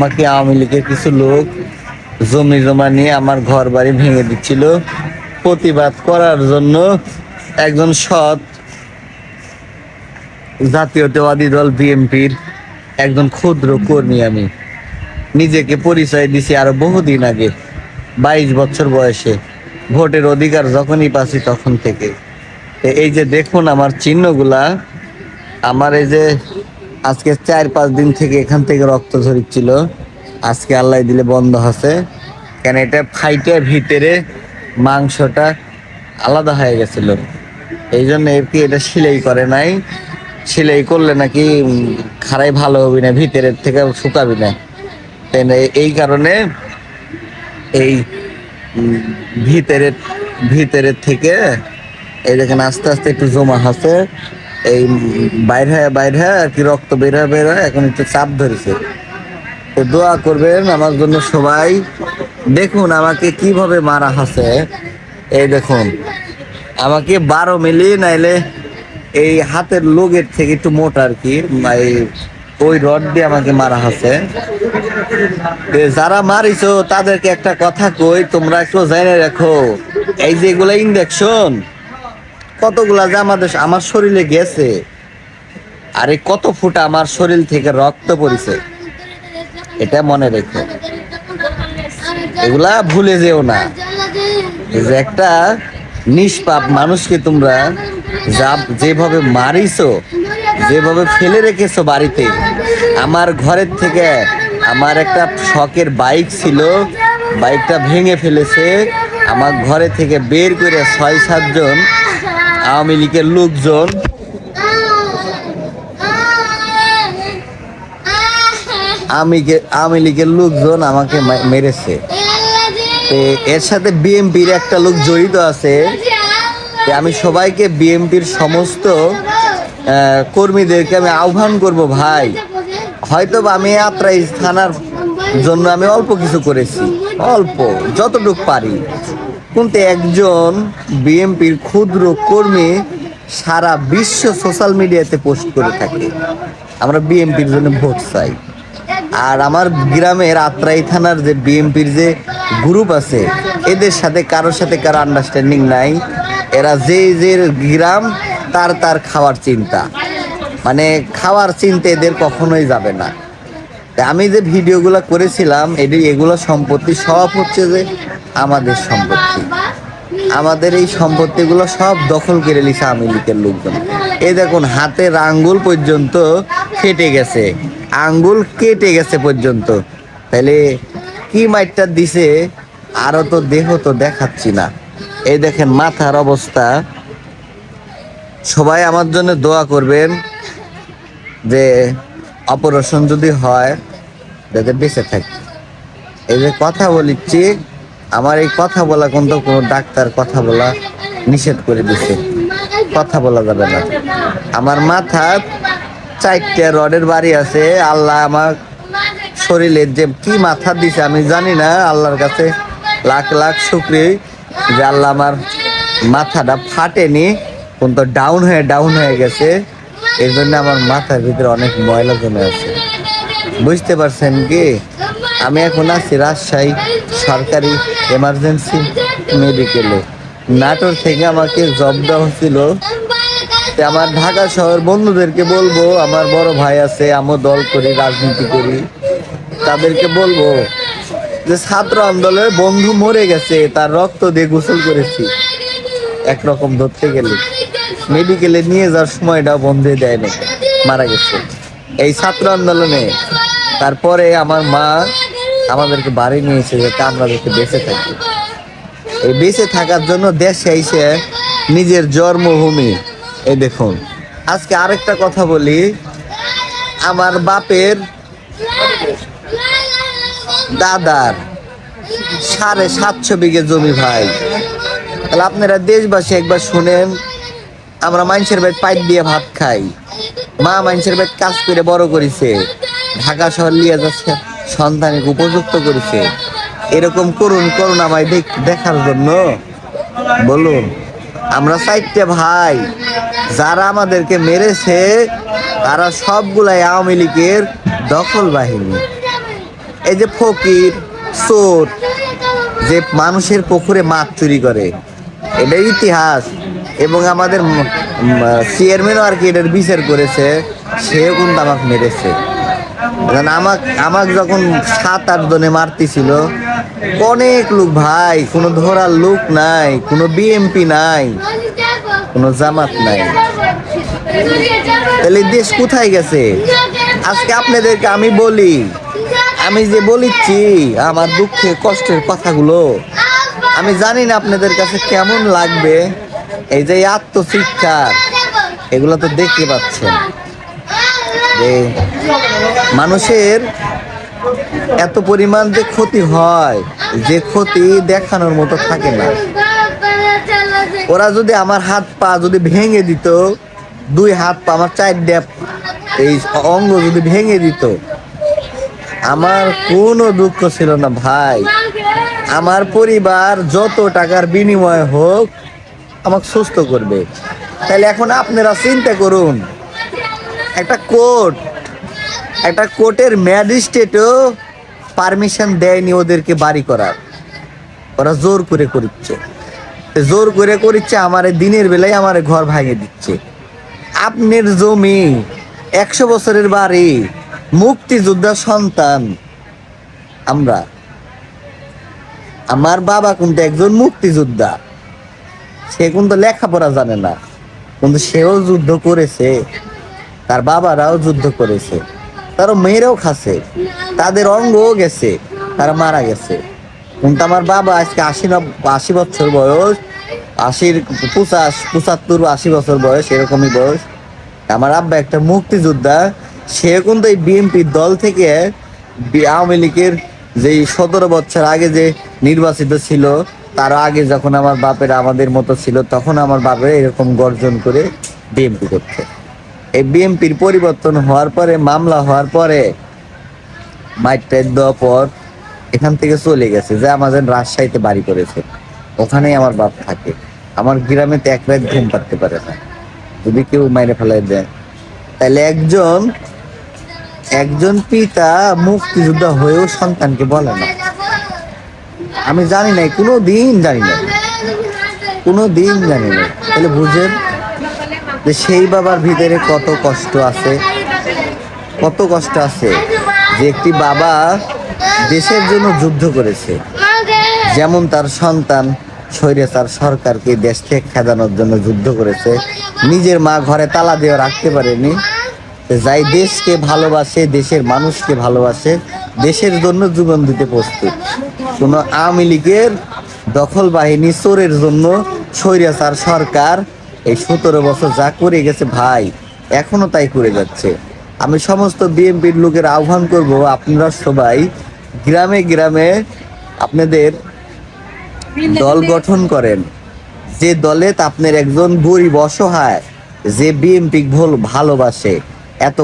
আমাকে আওয়ামী লীগের কিছু লোক জমি জমা নিয়ে আমার ঘর বাড়ি ভেঙে দিচ্ছিল। প্রতিবাদ করার জন্য একজন সৎ জাতীয়তাবাদী দল বিএনপির একজন ক্ষুদ্র কর্মী আমি। নিজেকে পরিচয় দিছি আরও বহুদিন আগে, বাইশ বছর বয়সে। ভোটের অধিকার যখনই পাচ্ছি তখন থেকে। এই যে দেখুন আমার চিহ্নগুলা, আমার এই যে আজকে চার পাঁচ দিন থেকে এখান থেকে রক্ত ঝরিচ্ছিল। আজকে আল্লাহ দিলে বন্ধ আছে। কেন এটা ফাইটে ভিতরে মাংসটা আলাদা হয়ে গেছিল। এই জন্য কি এটা সেলাই করে নাই? সেলাই করলে নাকি খারাই ভালো হবে না, ভিতরের থেকে শুকাবি না? এই কারণে এই ভিতরের ভিতরের থেকে এই দেখেন আস্তে আস্তে একটু জমা আছে এই বাইর হয়ে বাইর হয়ে আর কি রক্ত বের হয়ে বের হয়ে এখন একটু চাপ ধরেছে। তো দোয়া করবেন আমার জন্য সবাই। দেখুন আমাকে কীভাবে মারা হচ্ছে এই দেখুন, আমাকে বারো মিলি, নাইলে এই হাতের লোগের থেকে একটু মোটা আর কি ওই রড দিয়ে আমাকে মারা হচ্ছে যারা মারিছো, তাদেরকে একটা কথা কই, তোমরা একটু জেনে রাখো। এই যে এগুলা ইঞ্জেকশন কতগুলা যে আমাদের আমার শরীরে গেছে। আরে কত ফুটা আমার শরীর থেকে রক্ত পড়েছে। এটা মনে রেখো। এগুলা ভুলে যেও না। যে একটা নিষ্পাপ মানুষকে তোমরা যা যেভাবে মারিছো, যেভাবে ফেলে রেখেছো বাড়িতে, আমার ঘরের থেকে আমার একটা শখের বাইক ছিল, বাইকটা ভেঙে ফেলেছে। আমার ঘরে থেকে বের করে ছয় সাতজন আওয়ামী লীগের লোকজন। আওয়ামী লীগের লোকজন আমাকে মেরেছে। এর সাথে বিএমপির একটা লোক জড়িত আছে। আমি সবাইকে বিএমপির সমস্ত কর্মীদেরকে আমি আহ্বান করব, ভাই। হয়তো আমি আত্রাই থানার জন্য আমি অল্প কিছু করেছি। অল্প, যতটুক পারি। কিন্তু একজন বিএমপির ক্ষুদ্র কর্মী সারা বিশ্ব সোশ্যাল মিডিয়াতে পোস্ট করে থাকে। আমরা বিএমপির জন্য ভোট চাই। আর আমার গ্রামের আত্রাই থানার যে বিএমপির যে গ্রুপ আছে, এদের সাথে কারোর সাথে কারও আন্ডারস্ট্যান্ডিং নাই। এরা যে যে গ্রাম, তার তার খাওয়ার চিন্তা। মানে খাওয়ার চিন্তা এদের কখনোই যাবে না। আমি যে ভিডিওগুলো করেছিলাম, এটি এগুলো সম্পত্তি সব হচ্ছে যে আমাদের সম্পত্তি। আমাদের এই সম্পত্তিগুলো সব দখল করে লিছে আওয়ামী লীগের লোকজন। এই দেখুন হাতের আঙ্গুল পর্যন্ত ফেটে গেছে। আঙ্গুল কেটে গেছে পর্যন্ত। তাহলে কি মাইটটা দিছে? আরও তো দেহ তো দেখাচ্ছি না। এই দেখেন, মাথার অবস্থা। সবাই আমার জন্য দোয়া করবেন যে অপারেশন যদি হয়, যাতে বেঁচে থাকি। এই যে কথা বলিচ্ছি আমার এই কথা বলা কিন্তু কোনো ডাক্তার কথা বলা নিষেধ করে দিছে। কথা বলা যাবে না। আমার মাথা চারটে রডের বাড়ি আছে। আল্লাহ আমার শরীরের যে কি মাথা দিছে আমি জানি না। আল্লাহর কাছে লাখ লাখ শুক্রি যে আল্লাহ আমার মাথাটা ফাটেনি। কিন্তু ডাউন হয়ে ডাউন হয়ে গেছে। এই জন্য আমার মাথার ভিতরে অনেক ময়লা জমে আছে। বুঝতে পারছেন কি? আমি এখন আছি রাজশাহী। সরকারি এমার্জেন্সি মেডিকেলে নাটোর থেকে আমাকে জব দেওয়া হচ্ছিল। তে আমার ঢাকা শহর বন্ধুদেরকে বলব, আমার বড় ভাই আছে, আমিও দল করি, রাজনীতি করি। তাদেরকে বলব যে ছাত্র আন্দোলনে বন্ধু মরে গেছে, তার রক্ত দিয়ে গোসল করেছি। একরকম ধরতে গেলে। মেডিকেলে নিয়ে যাওয়ার সময়টা বন্ধে দেয় না মারা গেছে। এই ছাত্র আন্দোলনে তারপরে আমার মা আমাদেরকে বাড়ি নিয়েছে যাতে আমরা বেঁচে থাকি। এই বেঁচে থাকার জন্য দেশে এসে নিজের জন্মভূমি, এই দেখুন। আজকে আরেকটা কথা বলি, আমার বাপের দাদার সাড়ে সাতশো বিঘে জমি ভাই। তাহলে আপনারা দেশবাসী একবার শুনেন, আমরা মানুষের বাড়ি পাইপ দিয়ে ভাত খাই। মা মানুষের বাড়ি কাজ করে বড় করেছে। ঢাকা শহর নিয়ে যাচ্ছে। সন্তানকে উপযুক্ত করেছে। এরকম করুন করুন আমায় দেখ- দেখার জন্য। বলুন, আমরা চারটে ভাই, যারা আমাদেরকে মেরেছে, তারা সবগুলাই আওয়ামী লীগের দখল বাহিনী। এই যে ফকির, চোর, যে মানুষের পুকুরে মাছ চুরি করে এটা ইতিহাস। এবং আমাদের চেয়ারম্যানও আর কি এটার বিচার করেছে, সেও কিন্তু আমাকে মেরেছে। আমাক আমাক যখন সাত, আট জনে মারতেছিল, অনেক লোক, ভাই, কোনো ধরার লোক নাই, কোনো বিএমপি নাই, কোনো জামাত নাই। তাহলে দেশ কোথায় গেছে? আজকে আপনাদেরকে আমি বলি, আমি যে বলিচ্ছি, আমার দুঃখে, কষ্টের কথাগুলো, আমি জানি না আপনাদের কাছে কেমন লাগবে, এই যে আত্মশিক্ষা এগুলো তো দেখতে পাচ্ছেন। মানুষের এত পরিমাণ যে ক্ষতি হয়, যে ক্ষতি দেখানোর মতো থাকে না। ওরা যদি আমার হাত পা যদি ভেঙে দিত, দুই হাত পা, আমার চার ড্যাপ এই অঙ্গ যদি ভেঙে দিত, আমার কোনো দুঃখ ছিল না ভাই। আমার পরিবার যত টাকার বিনিময় হোক, আমাকে সুস্থ করবে। তাহলে এখন আপনারা চিন্তা করুন, একটা কোর্ট একটা কোর্টের ম্যাজিস্ট্রেটও পারমিশন দেয়নি ওদেরকে বাড়ি করার। ওরা জোর করে করিচ্ছে। জোর করে করিচ্ছে, আমার দিনের বেলায় আমার ঘর ভাঙে দিচ্ছে। আপনার জমি, একশো বছরের বাড়ি, মুক্তিযোদ্ধা সন্তান। আমরা, আমার বাবা কিন্তু একজন মুক্তিযোদ্ধা। সে কিন্তু লেখাপড়া জানে না। কিন্তু সেও যুদ্ধ করেছে। তার বাবারাও যুদ্ধ করেছে। তার মেয়েরাও খাচ্ছে। তাদের অঙ্গও গেছে, তারা মারা গেছে। কিন্তু আমার বাবা আজকে আশি আশি বছর বয়স, আশির পঁচাশ, পঁচাত্তর, আশি বছর বয়স, এরকমই বয়স। আমার আব্বা একটা মুক্তিযোদ্ধা, সে কিন্তু এই বিএনপির দল থেকে আওয়ামী লীগের যে সতেরো বছর আগে যে নির্বাচিত ছিল, তার আগে যখন আমার বাপের আমাদের মতো ছিল, তখন আমার বাপের এরকম গর্জন করে বিএনপি করতে। এই বিএনপির পরিবর্তন হওয়ার পরে, মামলা হওয়ার পরে মাইট টাইট দেওয়ার পর এখান থেকে চলে গেছে যে আমাদের রাজশাহীতে বাড়ি করেছে। ওখানেই আমার বাপ থাকে। আমার গ্রামে তো এক রাত ঘুম পারতে পারে না। যদি কেউ মাইরে ফেলাই দেয়। তাহলে একজন একজন পিতা মুক্তিযোদ্ধা হয়েও সন্তানকে বলে না। আমি জানি নাই কোনো দিন জানি না কোনো দিন জানি না তাহলে বুঝেন যে সেই বাবার ভিতরে কত কষ্ট আছে? কত কষ্ট আছে যে একটি বাবা দেশের জন্য যুদ্ধ করেছে। যেমন তার সন্তান স্বৈরাচার সরকারকে দেশ থেকে খেদানোর জন্য যুদ্ধ করেছে। নিজের মা ঘরে তালা দিয়ে রাখতে পারেনি। যাই দেশকে ভালোবাসে, দেশের মানুষকে ভালোবাসে, দেশের জন্য জীবন দিতে প্রস্তুত। কোনো আওয়ামী লীগের দখল বাহিনী চোরের জন্য স্বৈরাচার সরকার এই সতেরো বছর যা করে গেছে ভাই, এখনও তাই করে যাচ্ছে। আমি সমস্ত বিএনপির লোকের আহ্বান করব, আপনারা সবাই গ্রামে গ্রামে আপনাদের দল গঠন করেন। যে দলে আপনার একজন গরিব অসহায়, যে বিএনপি ভালোবাসে, এত